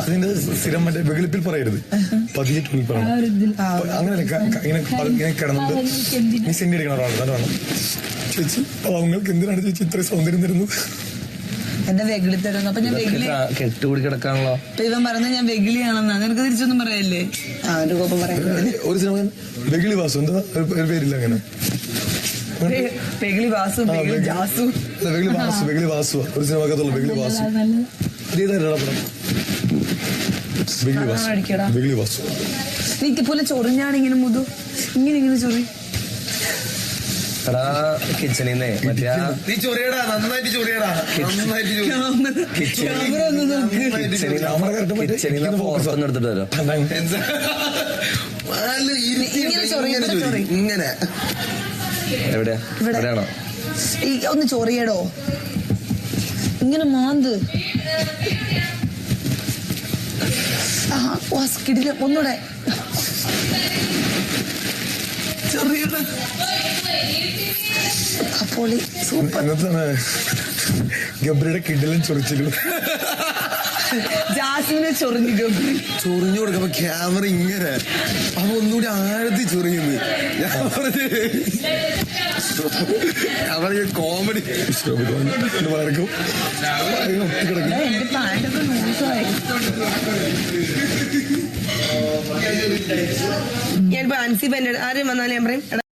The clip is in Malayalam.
അതിന്റെ സ്ഥിരം മറ്റേ വെളുപ്പിൽ പറയരുത്. പതിയെ ടൂണിൽ പറയണം. അപ്പൊ അങ്ങനെയല്ല ക- ക- ഇങ്ങനെ പ- ഇങ്ങനെ കിടന്നിട്ട് നീ സെന്റ് അടിക്കണ ഒരാളാണ് അത് ചേച്ചി പാവങ്ങൾക്ക് എന്തിനാണ് ചേച്ചി ഇത്ര സൗന്ദര്യം തരുന്നത്? എന്റെ വെകിളി തരുന്നു. അപ്പൊ ഞാൻ വെകിലി കെട്ടുകൂടി കിടക്കാണല്ലോ. ഇവൻ പറഞ്ഞ ഞാൻ വെകിലിയാണെന്നാ നിനക്ക് തിരിച്ചൊന്നും പറയല്ലേ? ആ ഒരു കോപ്പം പറയുന്നത് ഒരു സിനിമ വെകിളി വാസു എന്താ? പേരില്ല അങ്ങനെ. വെകിളി വാസു വെകിളി വെകിളി- ജാസു. വെകിളി വാസു വെകിളി വാസു. ഒരു സിനിമക്കത്തുള്ള വെകിളി വാസു. പടം വെകിളി വാസു. വെകിളി വാസു. നീക്ക് പോലെ ചൊറിഞ്ഞാണ് ഇങ്ങനെ മുതു? ഇങ്ങനെ ഇങ്ങനെ ചൊറി. കിച്ചണിന്നേ മറ്റേ നീ ചൊറിയടാ നന്നായിട്ട് ചൊറിയടാ. നന്നായിട്ട് കിച്ചണിന്ന് ഇങ്ങനെ എവിടെയാ. എവിടെയാണോ ഒന്ന് ചൊറിയടോ. ഇങ്ങനെ മാന്ത്. ആ വാസ്കിടിൽ ഒന്നൂടെ. ചൊറിയട അപ്പോളി സൂപ്പർ. ഗബ്രിയുടെ കിടലും ചൊറിച്ചിലും. ജാസ്മിനെ ചൊറിഞ്ഞു ചൊറിഞ്ഞു കൊടുക്കുമ്പോ ക്യാമറ ഇങ്ങനെ. അപ്പൊ ഒന്നുകൂടി ആഴത്തി ചൊറിയുന്നു. ഞാൻ പറഞ്ഞു ഞാൻ പറഞ്ഞ കോമഡി എന്ന് പറയും ഒട്ടിക്കിടക്കും എന്റെ പാന്റൊക്കെ ലൂസായി ഞാൻ ഇപ്പൊ അൻസി പെന്നെ ആരും വന്നാലും ഞാൻ പറയും "എടാ,